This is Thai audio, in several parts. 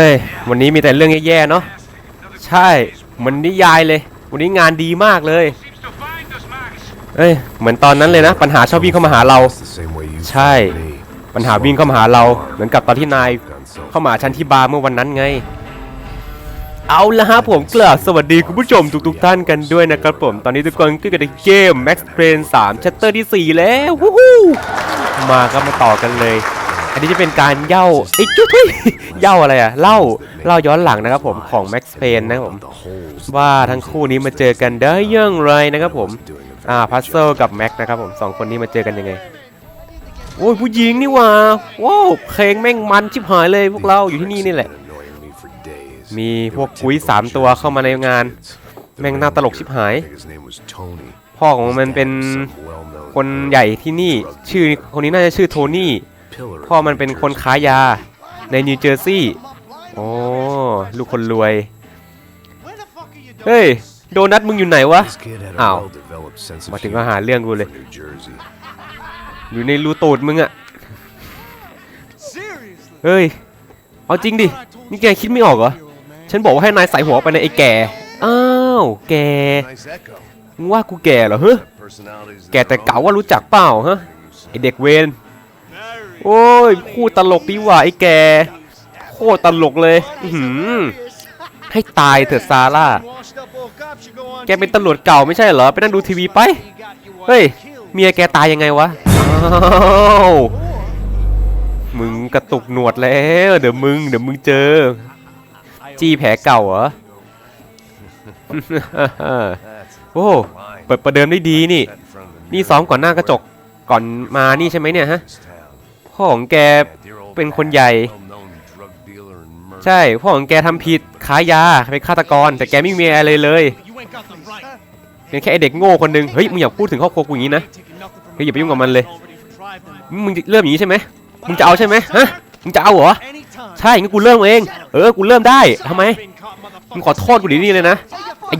เฮ้ย วันนี้มีแต่เรื่องแย่ๆเนาะ ใช่ เหมือนนิยายเลย วันนี้งานดีมากเลย เอ้ย เหมือนตอนนั้นเลยนะ ปัญหาชอบวิ่งเข้ามาหาเรา ใช่ ปัญหาวิ่งเข้ามาหาเรา เหมือนกับตอนที่นายเข้ามาหาฉันที่บาร์เมื่อวันนั้นไง เอาละฮะผมกล่าวสวัสดีคุณผู้ชมทุกๆท่านกันด้วยนะครับผม ตอนนี้ทุกคนก็อยู่ในเกม Max Payne 3 Chapter ที่ 4 แล้ว วู้ฮู้มาก็มาต่อกันเลย อันนี้จะเป็นการเย่าไอ้จุ๊ยเย่าอะไรอะเล่าเล่าย้อนหลังนะครับผมของ Max Payne นนะครับผมว่าทั้งคู่นี้มาเจอกันได้ยังไรนะครับผมอ่าพัซเซิลกับแม็กนะครับผมสองคนนี้มาเจอกันยังไงโอ้ยผู้หญิงนี่ว่าว้าวเพลงแม่งมันชิบหายเลยพวกเราอยู่ที่นี่นี่แหละ มีพวกกุ้ยสามตัวเข้ามาในงาน แม่งน่าตลกชิบหาย พ่อของมันเป็นคนใหญ่ที่นี่ ชื่อคนนี้น่าจะชื่อโทนี่ พ่อมันเป็นคนค้ายาในนิวเจอร์ซีย์โอ้ลูกคนรวย เฮ้ย โดนัทมึงอยู่ไหนวะ อ้าว มาถึงก็หาเรื่องกูเลย อยู่ในรูตูดมึงอะเฮ้ย เอาจริงดิ นี่แกคิดไม่ออกเหรอ ฉันบอกว่าให้นายใส่หัวไปในไอ้แก่ อ้าว แกมึงว่ากูแก่เหรอเฮ้ยแกแต่เก่าว่ารู้จักเปล่าฮะไอเด็กเวน โอ้ยพูดตลกดีว่ะไอ้แกโคตรตลกเลยหือให้ตายเถอะซาร่า แกเป็นตำรวจเก่าไม่ใช่เหรอ ไปนั่งดูทีวีไป เฮ้ย เมียแกตายยังไงวะมึงกระตุกหนวดแล้ว เดี๋ยวมึง เดี๋ยวมึงเจอ จี้แผลเก่าเหรอ โอ้เปิดประเดิมได้ดีนี่ นี่ซ้อมก่อนหน้ากระจกก่อนมานี่ใช่ไหมเนี่ยฮะ พ่อของแกเป็นคนใหญ่ ใช่พ่อของแกทำผิดค้ายาเป็นฆาตกร แต่แกไม่มีอะไรเลยเป็นแค่ไอเด็กโง่คนหนึงเฮ้ยมึงอย่าพูดถึงครอบครัวกูอย่างนี้นะเฮ้ยอย่าไปยุ่งกับมันเลยมึงจะเริ่มอย่างนี้ใช่ไหมมึงจะเอาใช่ไหมฮะมึงจะเอาเหรอใช่งั้นกูเริ่มเอง เออกูเริ่มได้ทำไมมึงขอโทษกูดีนี่เลยนะไอ้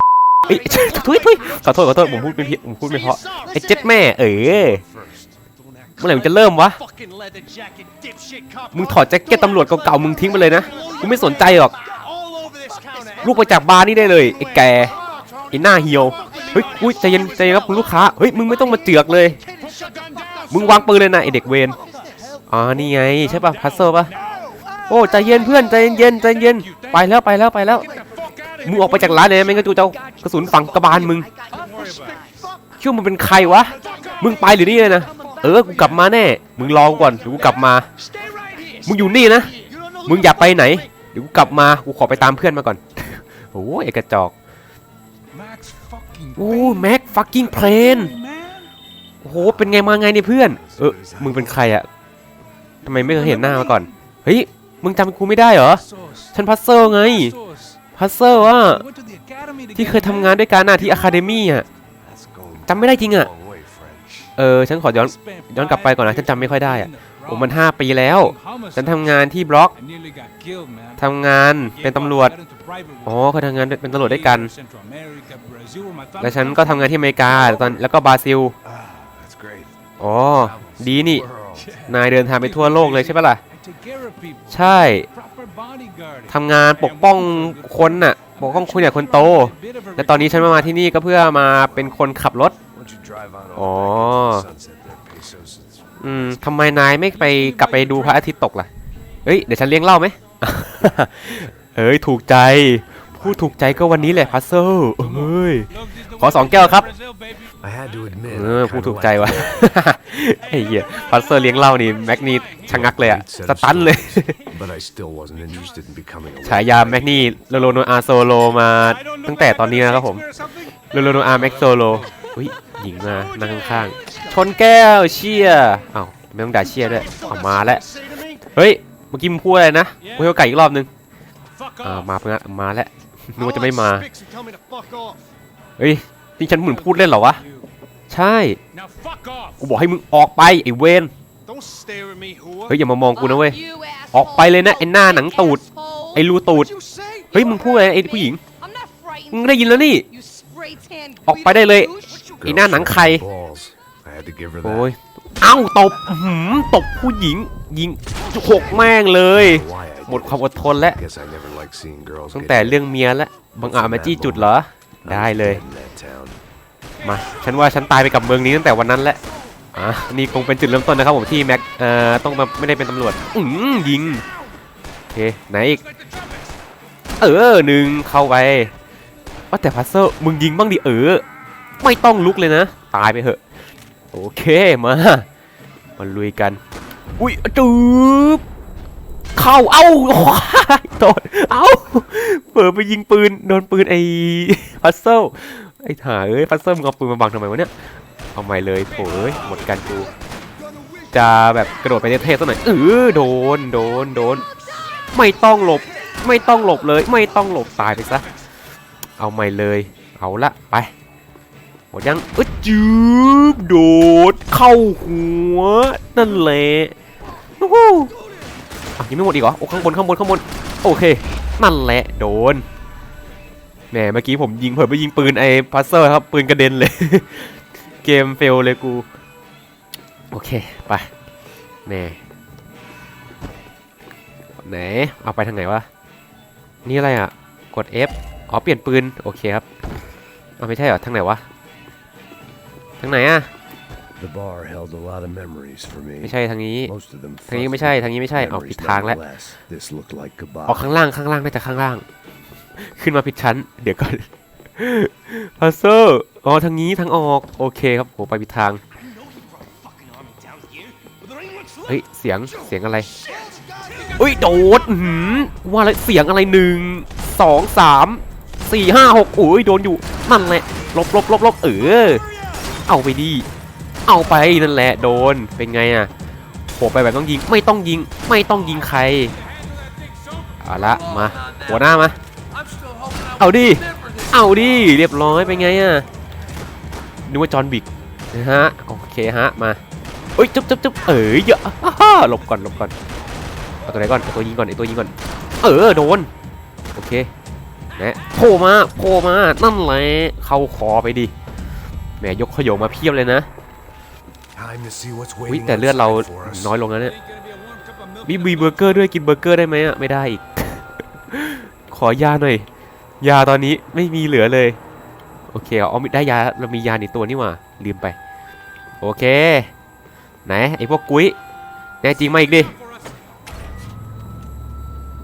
ไอ้ยทุยทุยขอโทษขอโทษผมพูดไม่ผิดผมพูดไม่เพราะไอ้เจ็ดแม่เออ เมื่อไหร่มึงจะเริ่มวะ มึงถอดแจ็คเก็ตตำรวจเก่าๆมึงทิ้งไปเลยนะ กูไม่สนใจหรอก ลูกไปจากบาร์นี่ได้เลยไอ้แกไอ้หน้าเหี่ยว เฮ้ยอุ้ยใจเย็นใจเย็นครับคุณลูกค้า เฮ้ยมึงไม่ต้องมาเจือกเลย มึงวางปืนเลยนะไอเด็กเวนอ๋อนี่ไงใช่ป่ะพัซเซิลป่ะ โอ้ใจเย็นเพื่อนใจเย็นใจเย็นไปแล้วไปแล้วไปแล้ว มึงออกไปจากร้านเลยไม่งั้นกูจะเอากระสุนฝังกระบาลมึงคิดว่ามึงเป็นใครวะ มึงไปหรือนี่เลยนะ เออ กูกลับมาแน่ มึงรอกูก่อนเดี๋ยวกูกลับมา มึงอยู่นี่นะ มึงอย่าไปไหน เดี๋ยวกูกลับมา กูขอไปตามเพื่อนมาก่อน โอ้ยไอ้กระจอก โอ้แม็กฟักกิ้งเพลนโอ้โห เป็นไงมาไงเนี่ยเพื่อน เออ มึงเป็นใครอะทำไมไม่เคยเห็นหน้ามาก่อน เฮ้ย มึงจำกูไม่ได้เหรอ ฉันพัซเซิลไง พัซเซิลอะที่เคยทำงานด้วยกันน่ะที่อะคาเดมี่อะจำไม่ได้จริงอะ เออฉันขอย้อนย้อนกลับไปก่อนนะฉันจำไม่ค่อยได้อะโอ้มัน 5 ปีแล้ว ฉันทำงานที่บล็อกทำงานเป็นตำรวจอ๋อเคยทำงานเป็นตำรวจด้วยกัน แล้วฉันก็ทำงานที่อเมริกาตอนแล้วก็บราซิลอ๋อดีนี่ นายเดินทางไปทั่วโลกเลยใช่ปะล่ะ ใช่ทำงานปกป้องคนน่ะ ปกป้องคนใหญ่คนโต และตอนนี้ฉันมามาที่นี่ก็เพื่อมาเป็นคนขับรถ อ๋อ อืมทำไมนายไม่ไปกลับไปดูพระอาทิตย์ตกล่ะ เฮ้ย เดี๋ยวฉันเลี้ยงเหล้าไหมเฮ้ย ถูกใจพูดถูกใจก็วันนี้แหละพัซเซิลเฮ้ย ขอสองแก้วครับ เออพูดถูกใจวะไอ้เหี้ยพัซเซอร์เลี้ยงเหล้านี่แม็กนี่ชะงักเลยอะสตันเลยฉายาแม็กนี่โลโลโนอาโซโลมาตั้งแต่ตอนนี้นะครับผมโลโลโนอาแม็กโซโลอุ้ยหญิงมานั่งข้างๆชนแก้วเชียร์อ้าวไม่ต้องด่าเชียร์ด้วยเอามาแล้วเฮ้ยเมื่อกี้มึงพูดอะไรนะกูให้โอกาสอีกรอบนึงอ่ามาเพื่อนมาแล้วนึกว่าจะไม่มาเฮ้ยนี่ฉันเหมือนพูดเล่นเหรอวะใช่กูบอกให้มึงออกไปไอ้เวนเฮ้ยอย่ามามองกูนะเว้ยออกไปเลยนะไอ้หน้าหนังตูดไอ้รูตูดเฮ้ยมึงพูดอะไรไอ้ผู้หญิงมึงได้ยินแล้วนี่ ออกไปได้เลย ไอ้หน้าหนังใคร โอ้ยเอ้าตบอื้อหืมตบผู้หญิง ยิงหกแม่งเลย หมดความอดทนแล้ว Guess I never liked seeing girls ตั้ง get แต่ hit. เรื่องเมียแล้วบังอาจมาจี้จุดเหรอ I ได้ was เลย dead in that town. มา ฉันว่าฉันตายไปกับเมืองนี้ตั้งแต่วันนั้นแหละอะนี่คงเป็นจุดเริ่มต้นนะครับผมที่แม็กเอ่อต้องมาไม่ได้เป็นตำรวจอืมยิงโอเคไหนอีก เออหนึ่งเข้าไปว่าแต่พัซเซอร์มึงยิงบ้างดิเออ ไม่ต้องลุกเลยนะ ตายไปเถอะ โอเคมามาลุยกัน อุ้ยจืบเข้าเอ้าโอ้ยโดนเอ้าเปิดไปยิงปืนโดนปืนไอ้พัซเซลไอ้ถ่าเอ้ยพัซเซลมึงเอาปืนมาบังทำไมวะเนี่ยเอาใหม่เลยโถเอ้ยหมดกันกูจะแบบกระโดดไปเท่ๆสักหน่อยเออโดนโดนโดน ไม่ต้องหลบ ไม่ต้องหลบเลย ไม่ต้องหลบตายไปซะเอาใหม่เลย เอาละไป หมดยังอึดจืบโดด เข้าหัว นั่นแหละโอ้โหอะยังไม่หมดอีกเหรอ โอ้ข้างบนข้างบนข้างบน โอเค นั่นแหละโดนแหมเมื่อกี้ผมยิงเผลอไปยิงปืนไอ้พัซเซอร์ครับ ปืนกระเด็นเลย เกมเฟลเลยกู โอเค ไปแหน่ไหน เอาไปทางไหนวะ นี่อะไรอะ กด F อ๋อ เปลี่ยนปืน โอเคครับ เอาไม่ใช่เหรอ ทางไหนวะ ทางไหนอะ The bar held a lot of memories for me. ไม่ใช่ทางนี้ Most of them ทางนี้ไม่ใช่ ทางนี้ไม่ใช่ เอา memories ผิดทางแล้ว nonetheless. This looked like ออก goodbye. ข้างล่าง ข้างล่าง น่าจะข้างล่าง ขึ้นมาผิดชั้น เดี๋ยวก่อนพัซเซอร์อ๋อ ทางนี้ ทางออก โอเคครับโหไปผิดทาง เฮ้ย เสียง เสียงอะไรเฮ้ย โดดอื้อหือว่าอะไรเสียงอะไรหนึ่ง สอง สาม สี่ห้าหกโอ้ย โดนอยู่ นั่นแหละ ลบลบลบลบเออ เอาไปดีเอาไปนั่นแหละโดนเป็นไงอะโผล่ไปแบบต้องยิงไม่ต้องยิงไม่ต้องยิงใครเอาละมาหัวหน้ามาเอาดิเอาดิเรียบร้อยเป็นไงอะนึกว่าจอห์นบิกนะฮะโอเคฮะมาเอ้ยจุ๊บจุ๊บจุ๊บเอ๋ยเยอะหลบก่อนหลบก่อนเอาตัวไหนก่อนเอาตัวยิงก่อนไอตัวยิงก่อนเออโดนโอเคนะโผล่มาโผล่มานั่นแหละเข้าคอไปดิ แหมยกขยงมาเพียบเลยนะ Time to see what's วิ waiting แต่เลือดเรา outside for us. น้อยลงแล้วเนี่ยมีบีเบอร์เกอร์ด้วยกินเบอร์เกอร์ได้ไหมอะไม่ได้อีก ขอยาหน่อย ยาตอนนี้ไม่มีเหลือเลย โอเคเอาได้ยาเรามียาในตัวนี่หว่าลืมไป โอเค ไหนไอพวกกุ้ยแน่จริงมาอีกดิ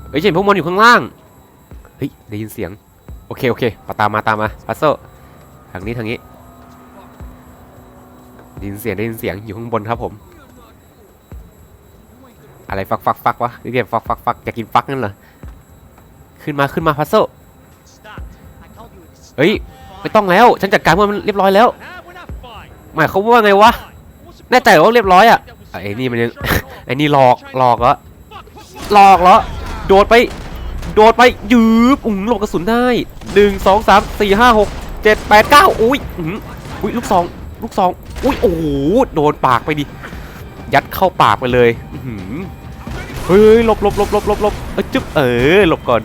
เฮ้ยเห็นพวกมันอยู่ข้างล่างเฮ้ยได้ยินเสียง โอเคโอเคมาตามมาตามมาพัสโซทางนี้ทางนี้ ได้ยินเสียงได้ยินเสียงอยู่ข้างบนครับผม อะไรฟักฟักฟักวะเรียกฟักฟักฟักอยากกินฟักนั่นเหรอขึ้นมาขึ้นมาพัสโซเฮ้ยไม่ต้องแล้ว ฉันจัดการมันเรียบร้อยแล้ว หมายเขาว่าไงวะแน่ใจว่าเรียบร้อยอะไอ้นี่มันยังไอ้นี่หลอกหลอกเหรอหลอกเหรอโดดไปโดดไปยืบอุ้งหลบกระสุนได้หนึ่งสองสามสี่ห้าหกเจ็ดแปดเก้าอุ้ยอุ้ยลูกซองลูกซอง อุ้ยโอ้โหโดนปากไปดิ ยัดเข้าปากไปเลยอื้อหือเฮ้ยหลบหลบหลบหลบหลบหลบเอ้ยจึ๊บเออหลบก่อน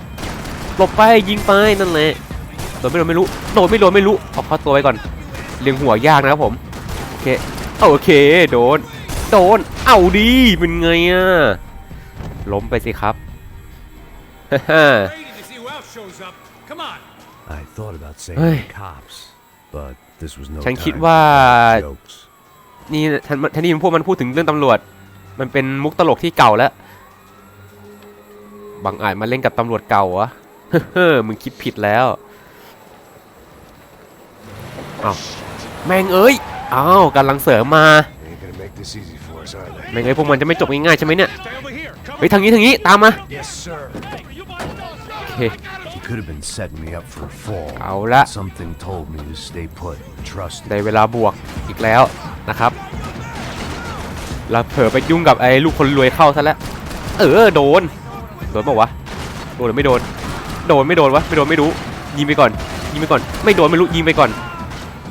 หลบไปยิงไปนั่นแหละโดนไม่โดนไม่รู้โดนไม่โดนไม่รู้เอาเข้าตัวไปก่อนเลียงหัวยากนะครับผมโอเคโอเคโดนโดนเอาดีเป็นไงอะล้มไปสิครับฮ่า Waiting to see who else shows up. Come on. I thought about saying Hey. the cops, but this was no ฉัน time คิด for ว่า jokes. นี่ท่านท่านนี่พวกมันพูดถึงเรื่องตำรวจ มันเป็นมุกตลกที่เก่าแล้ว บางอาจมาเล่นกับตำรวจเก่าเหรอเฮ้อมึงคิดผิดแล้วอ้าวแม่งเอ้ยอ้าวกำลังเสริมมา They ain't gonna make this easy for us, are they? แม่งเอ้ยพวกมันจะไม่จบง่ายๆใช่ไหมเนี่ย Stay over here. Come เฮ้ยทางนี้ทางนี้ตามมา Yes, sir. โอเค He could have been setting me up for a fall. เอาละ Something told me to stay put and trust ได้ him. เวลาบวกอีกแล้วนะครับ เราเผลอไปยุ่งกับไอ้ลูกคนรวยเข้าซะแล้ว เออโดน โดนเปล่าวะ โดนหรือไม่โดน โดนไม่โดนวะ ไม่โดนไม่รู้ ยิงไปก่อน ยิงไปก่อน ไม่โดนไม่รู้ยิงไปก่อน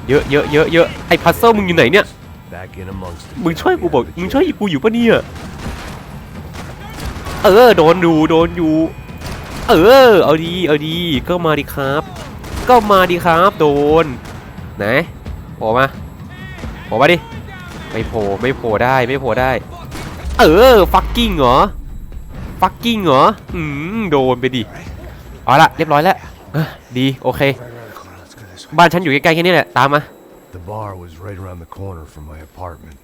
เยอะเยอะเยอะเยอะไอ้พัซเซิลมึงอยู่ไหนเนี่ย Back in amongst the มึงช่วยกูบอก champions. มึงช่วยกูอยู่ปะเนี่ย เออโดนอยู่โดนอยู่ เออ เอาดี เอาดี ก็มาดิครับ ก็มาดิครับ โดน ไหนโผล่มาโผล่มาดิ ไม่โผล่ ไม่โผล่ได้ ไม่โผล่ได้ เออ ฟักกิ้งเหรอ ฟักกิ้งเหรอ อืม โดนไปดิ เอาละเรียบร้อยแล้วเอ้อดี โอเค Right around the corner. Let's go this way. บ้านฉันอยู่ใกล้ๆแค่นี้แหละ ตามมา The bar was right around the corner from my apartment.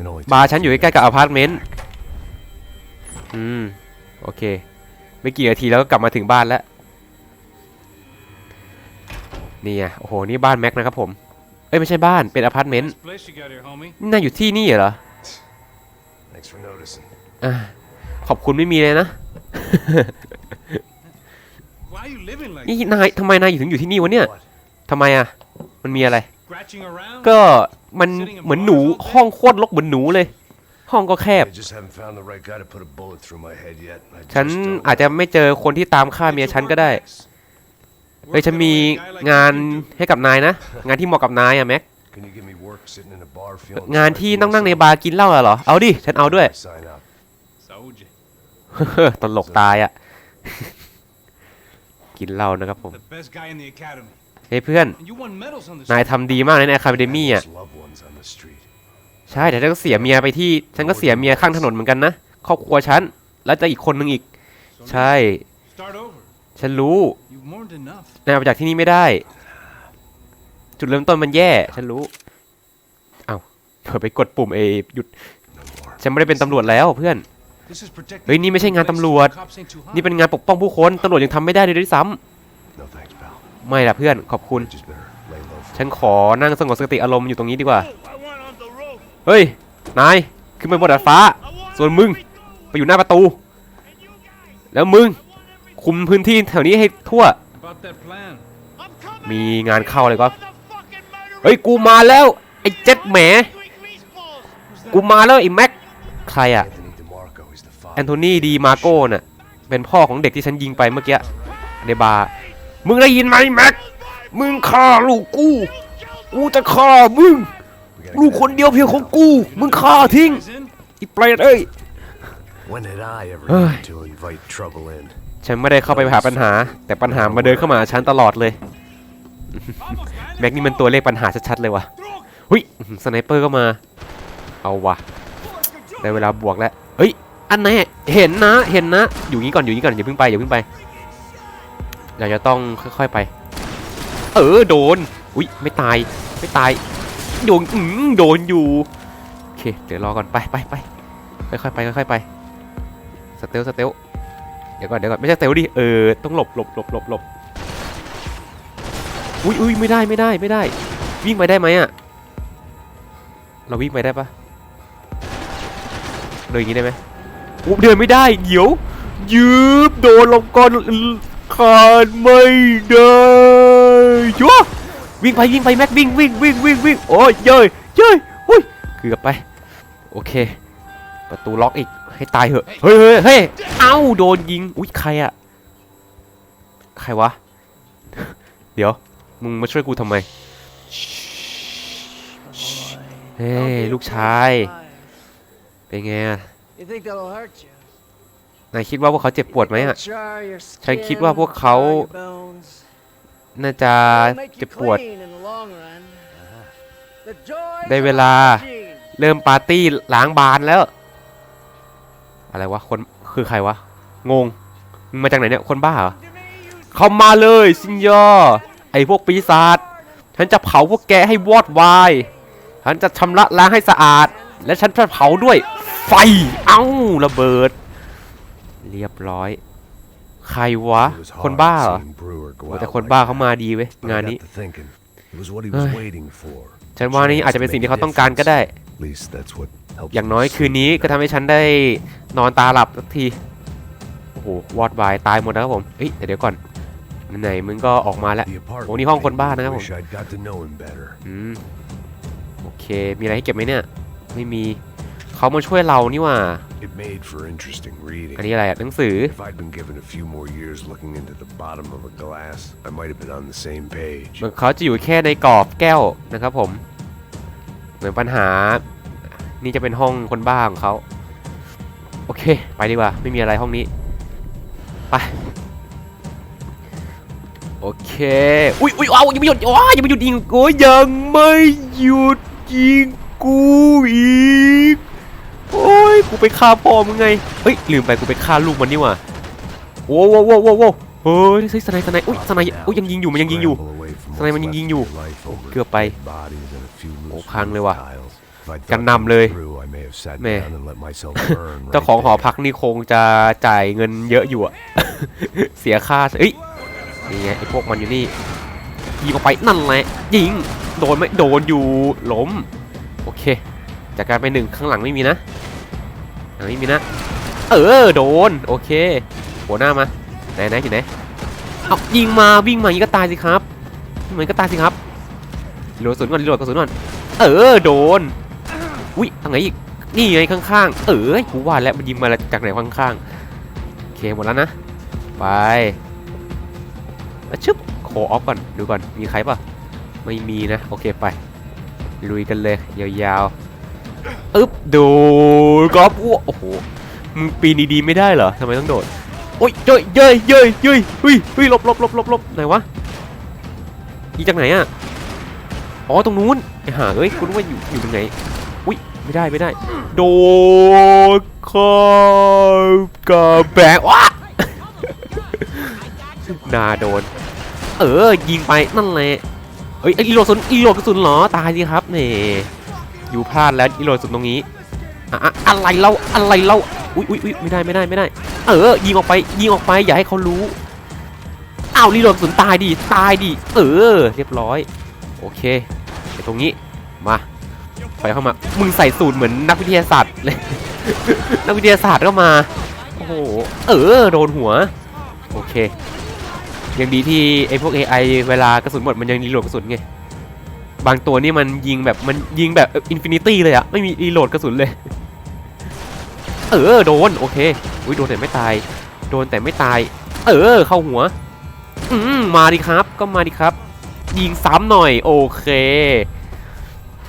It only บาร์ took ฉันอยู่ใกล้ๆกับอพาร์ตเมนต์ อืม โอเค ไม่กี่นาทีแล้วก็กลับมาถึงบ้านแล้วนี่ไงโอ้โห นี่บ้านแม็กนะครับผม เอ้ยไม่ใช่บ้าน เป็นอพาร์ตเมนต์ Nice place you got here, homie. นี่นายอยู่ที่นี่เหรอ Thanks for noticing. อ่าขอบคุณไม่มีเลยนะ Why are you living like นี่นายทำไมนายถึงอยู่ที่นี่วะเนี่ย What? ทำไมอะ มันมีอะไร scratching around? ก็มันเหมือนหนูห้องโคตรรกเหมือนหนูเลย ห้องก็แคบ I just haven't found the right guy to put a bullet through my head yet. I ฉัน just don't อาจจะไม่เจอคนที่ตามฆ่าเมียฉันก็ได้เฮ้ยฉันมีงานให้กับนายนะ งานที่เหมาะกับนายอะแม็ก Can you give me work sitting in a bar feeling งาน sorry ที่ for นั่งนั่งใน myself? บาร์กินเหล้าอะเหรอ เอาดิ ฉันเอาด้วย Sign up. Told you. ตลกตายอะกินเหล้านะครับผม The best guy in the academy. เฮ้ยเพื่อน And you won medals on the นาย street. ทำดีมากเลยในอะคาเดมี่อะ ใช่แต่ฉันก็เสียเมียไปที่ ฉันก็เสียเมียข้างถนนเหมือนกันนะครอบครัวฉันแล้วจะอีกคนนึงอีก ใช่ ฉันรู้นายออกไปจากที่นี่ไม่ได้ จุดเริ่มต้นมันแย่ ฉันรู้เอาเผื่อไปกดปุ่มเอหยุด ฉันไม่ได้เป็นตำรวจแล้วเพื่อนเฮ้ยนี่ไม่ใช่งานตำรวจ นี่เป็นงานปกป้องผู้คนตำรวจยังทำไม่ได้เลยด้วยซ้ำไม่ละเพื่อนขอบคุณ ฉันขอนั่งสงบสติอารมณ์อยู่ตรงนี้ดีกว่า I want on the roof. เฮ้ย นาย ขึ้นไปบนดาดฟ้า ส่วนมึง ไปอยู่หน้าประตู แล้วมึง คุมพื้นที่แถวนี้ให้ทั่ว มีงานเข้าเลยก็ เฮ้ย กูมาแล้ว ไอ้เจ็ดแหม กูมาแล้วไอ้แม็ก ใครอะแอนโทนีดีมาโก้น่ะ เป็นพ่อของเด็กที่ฉันยิงไปเมื่อกี้ในบาร์มึงได้ยินไหมแม็ก มึงฆ่าลูกกู กูจะฆ่ามึง ลูก get คนเดียวเพียงของกู มึงฆ่าทิ้ง Guys in? อีเปรตเอ้ย When did I ever Ugh. need to invite trouble in? ฉันไม่ได้เข้าไปหาปัญหา แต่ปัญหามาเดินเข้ามาหาฉันตลอดเลย Vamos, man. แม็กนี่มันตัวเลขปัญหาชัดๆเลยวะหุยสไนเปอร์ก็มา เอาวะได้เวลาบวกแล้วเฮ้ย อันไหนเห็นนะ เห็นนะ อยู่งี้ก่อน อยู่งี้ก่อน อย่าเพิ่งไป อย่าเพิ่งไป เราจะต้องค่อยๆไป เออ โดน อุ้ย ไม่ตาย ไม่ตาย โดนอืมโดนอยู่โอเคเดี๋ยวรอก่อนไปไปไปค่อยๆไปค่อยๆไปสเตลสเตลเดี๋ยวก่อนเดี๋ยวก่อนไม่ใช่สเตลดิเออต้องหลบหลบหลบหลบหลบอุ้ยอุ้ยไม่ได้ไม่ได้ไม่ได้ วิ่งไปได้ไหมอะเราวิ่งไปได้ปะเดินอย่างนี้ได้ไหมอุ๊ยเดินไม่ได้เดี๋ยวยืบโดนลงก่อนขาดไม่ได้ชัว วิ่งไปวิ่งไปแม็กวิ่งวิ่งวิ่งวิ่งวิ่งโอ้ยเย้ยเย้ยอุ้ยเกือบไปโอเค ประตูล็อกอีกให้ตายเหอะเฮ้ยเฮ้ยเฮ้ยเอ้าโดนยิงอุ้ยใครอะใครวะ เดี๋ยวมึงมาช่วยกูทำไมเฮ้ยลูกชายเป็นไงอะ You think that'll hurt you? นายคิดว่าพวกเขาเจ็บปวดไหมอะ It'll char your ฉัน skin, คิดว่าพวกเขา dry your bones. น่าจะ It'll make you เจ็บปวด clean in the long run. The joys ได้ of เวลา hygiene. เริ่มปาร์ตี้ล้างบานแล้ว อะไรวะ คนคือใครวะ งงมึงมาจากไหนเนี่ย คนบ้าเหรอเข้ามาเลยสิงยอไอพวกปีศาจฉันจะเผาพวกแกให้วอดวายฉันจะชำระล้างให้สะอาด และฉันจะเผาด้วย ไฟ เอ้าระเบิด เรียบร้อย ใครวะ It was คนบ้า hard เหรอ seeing Brewer go โอ้แต่ out คน like บ้า that. เขามาดีเว้ย But งาน I นี้ got to thinking, it was what he was Ay. waiting for. ฉันว่านี่อาจจะเป็นสิ่งที่เขาต้องการก็ได้ At least that's what helps อย่าง me น้อย sleep คืนนี้ก็ทำให้ฉันได้นอนตาหลับสักที โอ้โห วอดวายตายหมดแล้วครับผมเฮ้ยแต่เดี๋ยวก่อนไหนๆมึงก็ออกมาแล้ว The apartment โอ้นี่ห้องคนบ้า made me นะครับผม wish I'd got to know him better. อืมโอเค มีอะไรให้เก็บไหมเนี่ย ไม่มี เขามาช่วยเรานี่หว่า It made for interesting reading. อันนี้อะไรอะหนังสือ If I'd been given a few more years looking into the bottom of a glass, I might have been on the same page. เหมือนเขาจะอยู่แค่ในกรอบแก้วนะครับผม เหมือนปัญหา นี่จะเป็นห้องคนบ้าของเขาโอเค ไปดีกว่า ไม่มีอะไรห้องนี้ ไป โอเค อุ้ยอุ้ยเอายังไม่หยุดว้ายังไม่หยุดยิงกูยังไม่หยุดยิงกูอีก โอ้ยกูไปฆ่าพ่อมึงไงเฮ้ยลืมไปกูไปฆ่าลูกมันนี่หว่าโว้วโว้วโว้วว้วโว้วเฮ้ยสไนด์สไนด์อุ้ยสไนด์อุ้ยยังยิงอยู่มันยังยิงอยู่สไนด์มันยังยิงอยู่เกือบไปโอ้พังเลยว่ะกันนำเลยแม่เจ้าของหอพักนี่คงจะจ่ายเงินเยอะอยู่อะเสียค่าเอ้ยนี่ไงไอ้พวกมันอยู่นี่ยิงออกไปนั่นแหละยิงโดนไหมโดนอยู่ล้มโอเค จากการไปหนึ่งข้างหลังไม่มีนะหลังไม่มีนะ เออโดนโอเคหัวหน้ามาไหนไหนอยู่ไหนเอายิงมาวิ่งมาอย่างนี้ก็ตายสิครับมือนก็ตายสิครับโหลดกระสุนก่อนโหลดกระสุนก่อนเออโดนอุ้ยทางไหนอีกนี่ไงข้างๆ เออกูว่าแล้วมันยิงมาจากไหนข้างๆโอเคหมดแล้วนะไปชึบโคออฟก่อนดูก่อนมีใครปะไม่มีนะโอเคไปลุยกันเลยยาวๆ อึ๊บโดดกอล์ฟอ้วโอ้โหมึงปีนดีๆไม่ได้เหรอทำไมต้องโดดโอ้ยเย้ยเย้ยเย้ยเย้ยเฮ้ยเฮ้ยหลบหลบหลบหลบหลบไหนวะยิงจากไหนอะอ๋อตรงนู้นไอ้ห่าเอ้ยคุณว่าอยู่อยู่ตรงไหนอุ้ยไม่ได้ไม่ได้ โดนคอบกับแบกว้านาโดน เออยิงไปนั่นแหละเอ้ยไอ้อีโลกระสุนอีโลกระสุนเหรอตายสิครับเนี่ อยู่พลาดแล้วอีโระสุนตรงนี้อะอะไรเล่าอะไรเล่าอุ้ยอุ้ยอุ้ยไม่ได้ไม่ได้ไม่ได้ เออ ยิงออกไปยิงออกไปอย่าให้เขารู้อ้าวรีโหลดกรสุนตายดิตายดิเออ เรียบร้อย โอเคไปตรงนี้มาไปเข้ามามึงใส่สูตรเหมือนนักวิทยาศาสตร์เลยนักวิทยาศาสตร์ก็มาโอ้โหเออโดนหัวโอเคยังดีที่ไอ้พวก AI เวลากระสุนหมดมันยังรีโหลดกระสุนไง บางตัวนี่มันยิงแบบมันยิงแบบอินฟินิตี้เลยอะไม่มีรีโหลดกระสุนเลย เออโดนโอเคอุ้ยโดนแต่ไม่ตาย โดนแต่ไม่ตาย เออเข้าหัว อืมมาดิครับ ก็มาดิครับ ยิงซ้ำหน่อยโอเค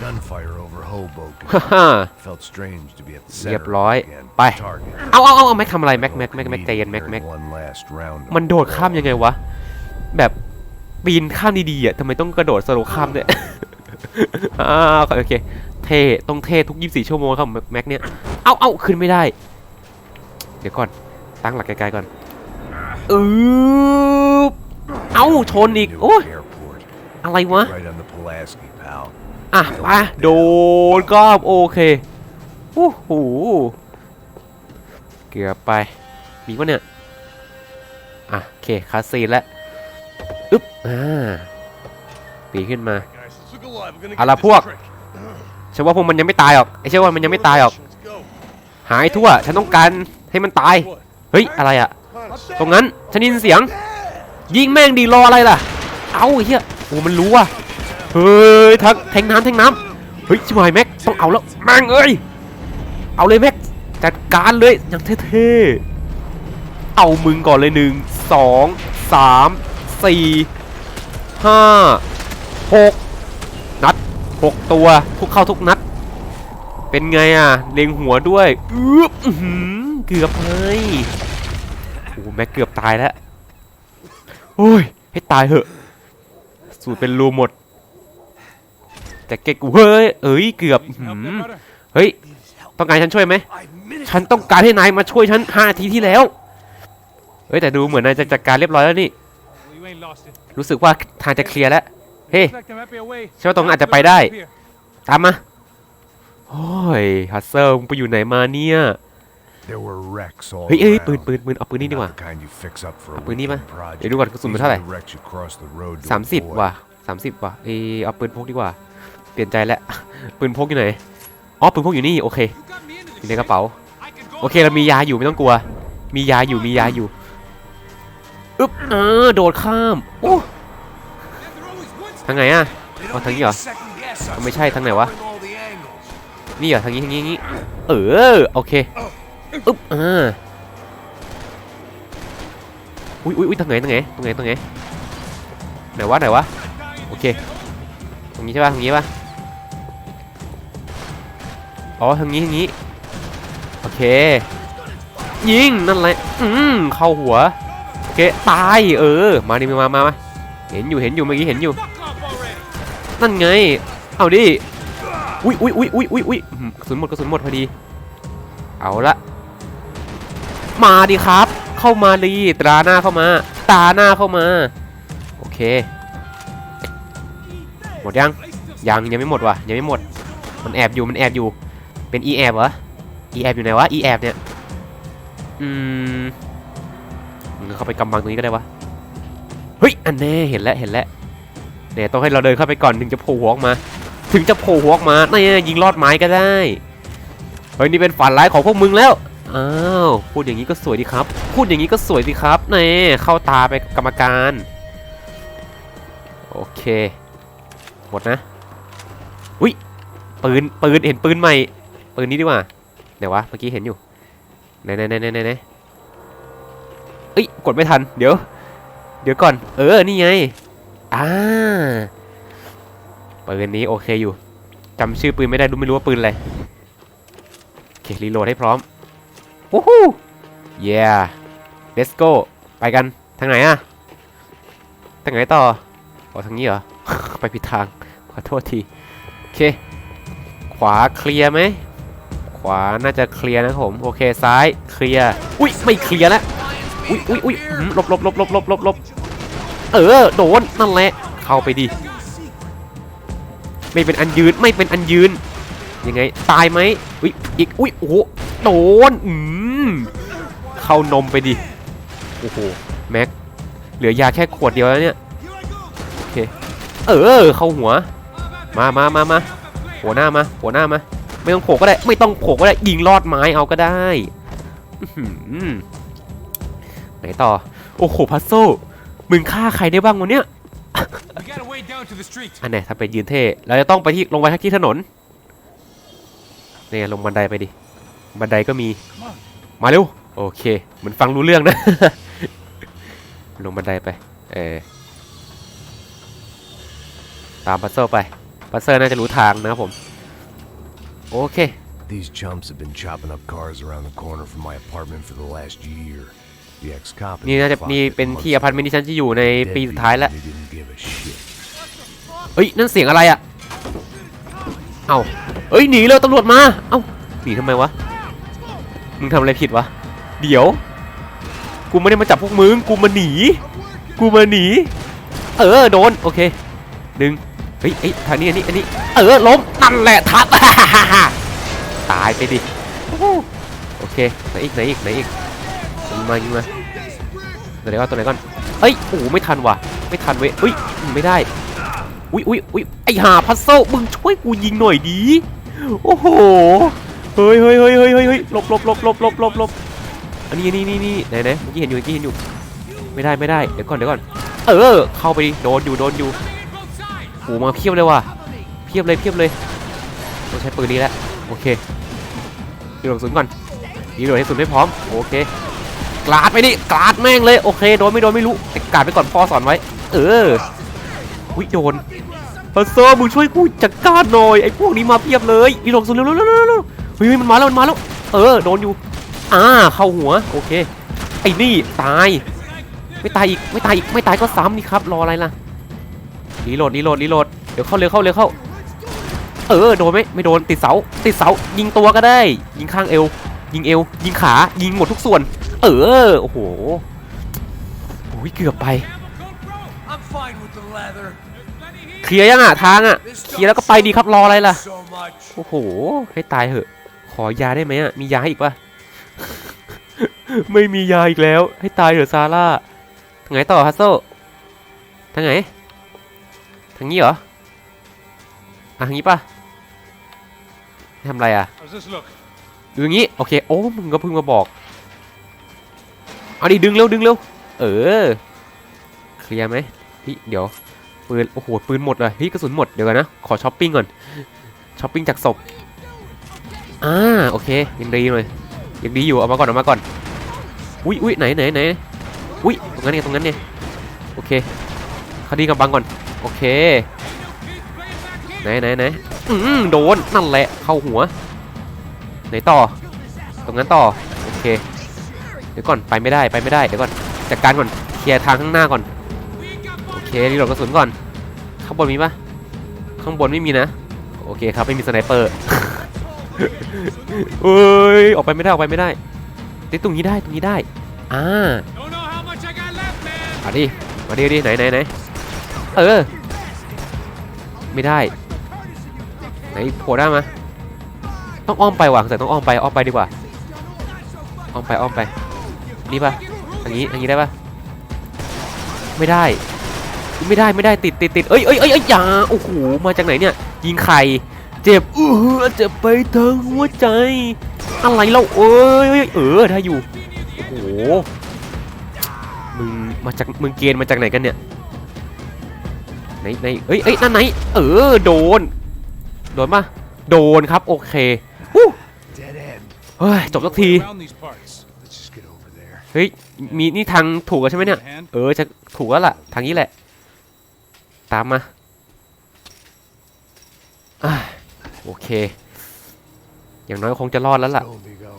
Gunfire over Hoboken. ฮ่าฮ่า Felt strange to be at the เรียบ center ร้อย again. ไป Target. เอาเอาเอาเอาแม็กทำอะไรแม็กแม็กแม็กแม็กใจเย็นแม็กแม็ก One last round of มันโดดข้ามยังไงวะ แบบ ปีนข้ามดีๆอะทำไมต้องกระโดดสโลว์ข้ามด้วยอ่าโอเค เท่ต้องเท่ทุก 24 ชั่วโมงครับแม็กแม็กเนี่ยเอาเอาขึ้นไม่ได้ เดี๋ยวก่อน ตั้งหลักไกลๆก่อนเออเอาชนอีก Newark โอ้ย Airport. อะไรวะ Right on the Pulaski, pal. อะไปโดนก็โอเคโอ้โหเกือบไป มีปะเนี่ย อะโอเคคาสซีนแล้ว อึ๊บอ่าปีขึ้นมาเอาละพวกฉันว่าพวกมันยังไม่ตายหรอกไอ้เชื่อว่ามันยังไม่ตายหรอก หายทั่ว ฉันต้องการให้มันตาย เฮ้ย อะไรอะตรงนั้นฉันได้ยินเสียง ยิงแม่งดีรออะไรล่ะ เอาเฮียโอ้มันรู้ว่ะเฮ้ยทักแทงน้ำแทงน้ำเฮ้ยชิบหายแม็กต้องเอาแล้วแม่งเอ้ยเอาเลยแม็กจัดการเลยอย่างเท่ๆเอามึงก่อนเลยหนึ่งสองสาม สี่ห้าหกนัดหกตัว ทุกเข้าทุกนัด เป็นไงอะ เล็งหัวด้วยอื้ออเกือบเลยโอ้แม็กเกือบตายแล้วโอ้ย ให้ตายเหอะ สูตรเป็นรูหมด แต่เก๊กกูเฮ้ย เอ้ย เกือบเฮ้ย ต้องการฉันช่วยไหม ฉันต้องการให้นายมาช่วยฉันห้านาทีที่แล้ว เฮ้ย แต่ดูเหมือนนายจะจัดการเรียบร้อยแล้วนี่ รู้สึกว่าทางจะเคลียร์แล้ว เฮ้ Looks like there might be a way ฉันว่าตรงนั้นอาจจะไปได้ ตามมาโอ้ยฮัสเซอร์มึงไปอยู่ไหนมาเนี่ย There were wrecks all เฮ้ยเอ้ย around. ปืนปืนปืนเอาปืนนี่ดีกว่า Not the kind you fix up for a เอาปืนนี่มา weekend project. เดี๋ยวดูก่อนกระสุนมันเท่าไหร่ These are the wrecks you cross the road to สามสิบ avoid. ว่ะสามสิบว่ะเออเอาปืนพกดีกว่า เปลี่ยนใจแล้วปืนพกอยู่ไหนอ๋อปืนพกอยู่นี่โอเค You got me into อยู่ this ในกระเป๋า I can go โอเคเรามียาอยู่ไม่ต้องกลัว มียาอยู่มียาอยู่ อึ๊บเออโดดข้ามโอ้ทางไหนอะอ๋อทางนี้เหรอไม่ใช่ทางไหนวะนี่เหรอทางนี้ทางนี้นี้เออโอเคอึ๊บอ่าอุ้ยอุ้ยอุ้ยทางไหนทางไหนตรงไหนตรงไหนไหนวะไหนวะโอเคตรงนี้ใช่ป่ะตรงนี้ป่ะอ๋อทางนี้ทางนี้โอเคยิงนั่นแหละอืมเข้าหัว เคตายเออ มาดิมามามาเห็นอยู่เห็นอยู่เมื่อกี้เห็นอยู่ นั่นไง เอาดิ อุ้ยอุ้ยอุ้ยอุ้ยอุ้ยอุ้ยกระสุนหมดกระสุนหมดพอดี เอาละ มาดิครับ เข้ามาดีตราหน้าเข้ามา ตาหน้าเข้ามา โอเค หมดยัง ยังยังไม่หมดว่ะยังไม่หมด มันแอบอยู่มันแอบอยู่ เป็น e แอบเหรอ e แอบอยู่ไหนวะ e แอบเนี่ย อืม เข้าไปกำบังตรงนี้ก็ได้วะ เฮ้ย อันแน่เห็นแล้วเห็นแล้วเนี่ยต้องให้เราเดินเข้าไปก่อนถึงจะโผล่หัวออกมา ถึงจะโผล่หัวออกมาเนี่ยยิงลอดไม้ก็ได้ เฮ้ยนี่เป็นฝันร้ายของพวกมึงแล้ว อ้าวพูดอย่างนี้ก็สวยดีครับ พูดอย่างนี้ก็สวยดีครับเน่เข้าตาไปกรรมการ โอเคหมดนะ อุ้ยปืนปืนเห็นปืนใหม่ปืนนี้ดีกว่าไหนวะเมื่อกี้เห็นอยู่ไหนไหนไหนไหนไหน เอ้ยกดไม่ทัน เดี๋ยว เดี๋ยวก่อน เออ นี่ไง อ่าปืนนี้โอเคอยู่จำชื่อปืนไม่ได้รู้ไม่รู้ว่าปืนอะไรโอเครีโหลดให้พร้อมวู้ฮู้ yeah let's go ไปกันทางไหนอะทางไหนต่ออ๋อทางนี้เหรอ ไปผิดทาง ขอโทษที โอเค ขวาเคลียร์ไหม ขวาน่าจะเคลียร์นะผม โอเคซ้ายเคลียร์ อุ้ยไม่เคลียร์แล้ว อุ้ยอุ้ยอุ้ยหลบหลบหลบหลบหลบหลบหลบเออ โดน นั่นแหละ เข้าไปดิ ไม่เป็นอันยืน ไม่เป็นอันยืน ยังไง ตายไหมอุ้ย อีก อุ้ย โอ้โห โดน อืม เข้านมไปดิ โอ้โห แม็ก เหลือยาแค่ขวดเดียวแล้วเนี่ย โอเค เออ เข้าหัว มามามามาหัวหน้ามา หัวหน้ามา ไม่ต้องโผล่ก็ได้ ไม่ต้องโผล่ก็ได้ ยิงลอดไม้เอาก็ได้ อื ไหนต่อ โอ้โหพัซโซมึงฆ่าใครได้บ้างวันเนี้ย We gotta wade down to the street. อันไหนถ้าไปยืนเท่เราจะต้องไปที่ลงไปที่ถนนเนี่ยลงบันไดไปดิบันไดก็มีมาเร็วโอเคเหมือนฟังรู้เรื่องนะ ลงบันไดไปเออตามพัซเซอร์ไปพัซเซอร์น่าจะรู้ทางนะครับผมโอเค These chumps have been chopping up cars around the corner from my apartment for the last year. The ex-cop. นี่น่าจะนี่เป็นที่อพาร์ตเมนต์ที่ฉันจะอยู่ในปีสุดท้ายแล้ว They didn't give a shit. เอ้ยนั่นเสียงอะไรอะเอ้าเอ้ยหนีเลยตำรวจมา เอ้าหนีทำไมวะ มึงทำอะไรผิดวะ เดี๋ยว กูไม่ได้มาจับพวกมึง กูมาหนี กูมาหนี เออโดนโอเคหนึ่งเฮ้ยเอ้ยทางนี้อันนี้อันนี้ เออล้มนั่นแหละทับตายไปดิ โอ้โหโอเคไหนอีกไหนอีกไหนอีก ยิงมายิงมาตัวไหนก่อนตัวไหนก่อนเอ้ยโอ้ไม่ทันว่ะ ไม่ทันเว้ยเฮ้ยไม่ได้อุ้ยอุ้ยอุ้ยไอหาพัซเซิลมึงช่วยกูยิงหน่อยดีโอ้โหเฮ้ยเฮ้ยเฮ้ยเฮ้ยเฮ้ยหลบหลบหลบหลบหลบหลบหลบอันนี้นี่นี่นี่ไหนไหนเมื่อกี้เห็นอยู่เมื่อกี้เห็นอยู่ ไม่ได้ไม่ได้เดี๋ยวก่อนเดี๋ยวก่อนเออเข้าไปดิโดนอยู่โดนอยู่ Both sides. โอ้มาเพียบเลยว่ะเพียบเลยเพียบเลยต้องใช้ปืนนี้แหละโอเคดีโหลดสุนก่อนดีโหลดให้สุนให้พร้อมโอเค กราดไปดิกราดแม่งเลยโอเคโดนไม่โดนไม่รู้แต่กราดไปก่อนพ่อสอนไว้ เอออุ้ยโดนพัสเซอร์มึงช่วยกูจัดการหน่อยไอ้พวกนี้มาเพียบเลยดีโหลดกรสุนเร็วเร็วเร็วเร็วเร็วเฮ้ยมันมาแล้วมันมาแล้ว เออโดนอยู่อ่าเข้าหัวโอเคไอ้นี่ตาย ไม่ตายอีกไม่ตายอีกไม่ตายก็ซ้ำนี่ครับรออะไรล่ะรีโหลดรีโหลดรีโหลดเดี๋ยวเข้าเร็วเข้าเร็วเข้า เออโดนไหมไม่โดนติดเสาติดเสายิงตัวก็ได้ ยิงข้างเอว ยิงเอว ยิงขายิงหมดทุกส่วน เออ โอ้โหโอ้ยเกือบไป เคลียร์ยังอะทางอะ เคลียร์แล้วก็ไปดีครับรออะไรล่ะ โอ้โห ให้ตายเหอะ ขอยาได้ไหมอะ มียาให้อีกปะไม่มียาอีกแล้ว ให้ตายเถอะซาร่าทางไหนต่อฮัสโซทางไหน ทางนี้เหรออะทางนี้ปะทำอะไรอะดูอย่างนี้ โอเค โอ้ มึงก็เพิ่งมาบอก เอาดิดึงเร็วดึงเร็วเออเคลียร์ไหมเฮ้ยเดี๋ยวปืนโอ้โหปืนหมดเลยเฮ้ยกระสุนหมดเดี๋ยวกันนะขอช้อปปิ้งก่อนช้อปปิ้งจากศพอ่าโอเคยังดีหน่อยยังดีอยู่เอามาก่อนเอามาก่อนอุ้ยอุ้ยไหนไหนไหนอุ้ยตรงนั้นเนี่ยตรงนั้นเนี่ยโอเคคดีกับบังก่อนโอเคไหนไหนไหนอืมโดนนั่นแหละเข้าหัวไหนต่อ ตรงนั้นต่อโอเค เดี๋ยวก่อนไปไม่ได้ไปไม่ได้เดี๋ยวก่อนจัดการก่อนเคลียร์ทางข้างหน้าก่อนโอเครีโหลดกระสุนก่อน ข้างบนมีปะข้างบนไม่มีนะ โอเคครับไม่มีสไนเปอร์เอ้ยออกไปไม่ได้ออกไปไม่ได้ติดตรงนี้ได้ตรงนี้ได้อ่า Don't know how much I got left, man. มาดิมาดิดิไหนไหนไหนเออไม่ได้ไหนโผล่ได้มาต้องอ้อมไปว่ะแต่ต้องอ้อมไปอ้อมไปดีกว่าอ้อมไปอ้อมไป นี่ปะอย่างนี้อย่างนี้ได้ปะไม่ได้ ไม่ได้ไม่ได้ติดติดติดเอ้ยเอ้ยเอ้ยอย่าโอ้โหมาจากไหนเนี่ย ยิงไข่เจ็บเออเจ็บไปทั้งหัวใจ อะไรเล่าเอ้ยเอออได้อยู่โอ้โหมึงมาจากมึงเกณฑ์มาจากไหนกันเนี่ยไหนไหนเอ้ยเอ้ยนั่นไหน เออโดน โดนปะโดนครับโอเคฮู้เฮ้ยจบสักที เฮ้ย มีนี่ทางถูกแล้วใช่ไหมเนี่ย Hand. เออ จะถูกแล้วล่ะ ทางนี้แหละ ตามมาอ่าโอเค อย่างน้อยคงจะรอดแล้วล่ะ Go, amigo.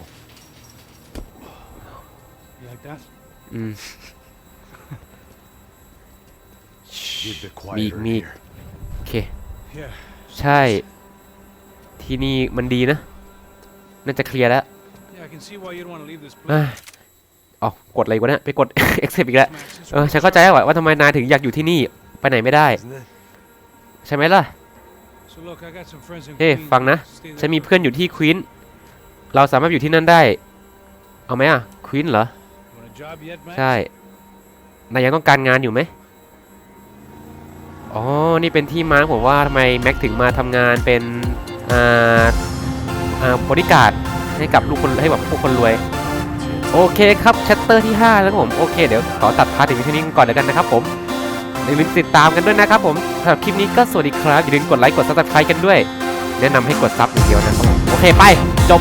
You like that? อืม Keep it Meek, quieter in meek. here. โอเค Yeah. ใช่ ที่นี่มันดีนะ น่าจะเคลียร์แล้ว Yeah, I can see why you'd want to leave this อะ place. อ๋อกดอะไรวะเนี่ยไปกด accept อีกแล้ว Max, this เออฉันเข้าใจแล้วว่าว่าทำไมนายถึงอยากอยู่ที่นี่ไปไหนไม่ได้ Isn't it? ใช่ไหมล่ะ So look, I got some friends in เฮ้ Queens. ฟังนะ Stay there ฉันมี for- เพื่อนอยู่ที่ควีนเราสามารถอยู่ที่นั่นได้ เอาไหมอะควีนเหรอ Want a job yet, Max? ใช่ นายยังต้องการงานอยู่ไหมอ๋อ นี่เป็นที่มาร์คผมว่าทำไมแม็กถึงมาทำงานเป็น อ่า อ่าบริการดให้กับลูกคนให้แบบพวกคนรวย โอเคครับชัตเตอร์ที่ 5 แล้วครับผมโอเค เดี๋ยวขอตัดพาร์ทถึงที่นี้ก่อนแล้วกันนะครับผมอย่าลืมติดตามกันด้วยนะครับผมสำหรับคลิปนี้ก็สวัสดีครับอย่าลืมกดไลค์กดซับสไครต์กันด้วย แนะนำให้กดซับอย่างเดียวนะครับผมโอเคไปจบ